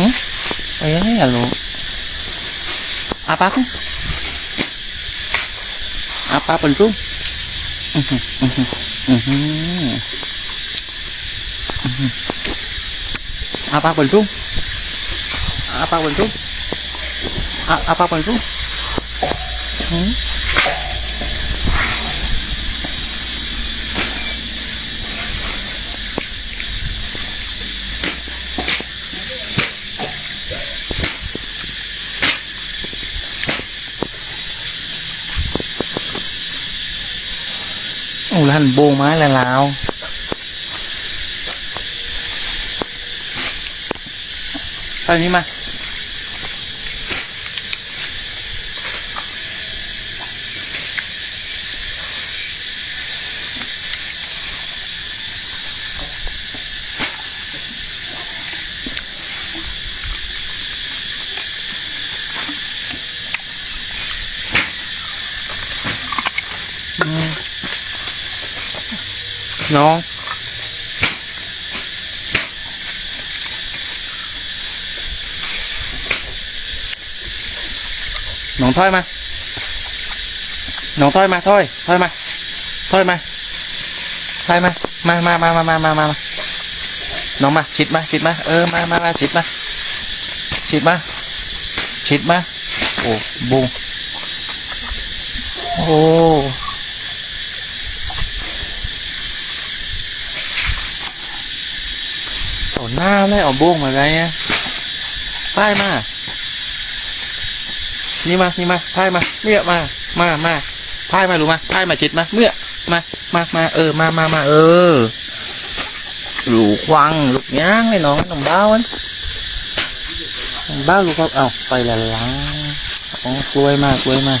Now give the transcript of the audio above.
หึไปยังไงอะลูกอาปากดิอาปากเป็นรูปอื้อหืออื้อหืออื้อหืออื้อหืออาปากเป็นรูปอาปากเป็นรูปอาอาปากเป็น โอ้ลั่นโบงไม้ละลาวตอนนี้มาอืม น้องน้องถอยมาน้องถอยมาถอยถอยมาถอยมาถอยมา มามามามามามามาน้องมา ชิดมา ชิดมา เออ มามามาชิดมา ชิดมา ชิดมา โอ้บุงโอ้ เอาหน้าเลยเอาโบ้งมาไงอะพ่ายมา นี่มา นี่มาพ่ายมา เมื่อมา มามาพ่ายมารู้มาพ่ายมาจิตมา เมื่อ มา มา มา เออ มามามาเออหลูควังหลูกย่างเลยน้องน้องบ้าวันบ้าลูกเขาเอาไปละล้างอ๋อกล้วยมากกล้วยมาก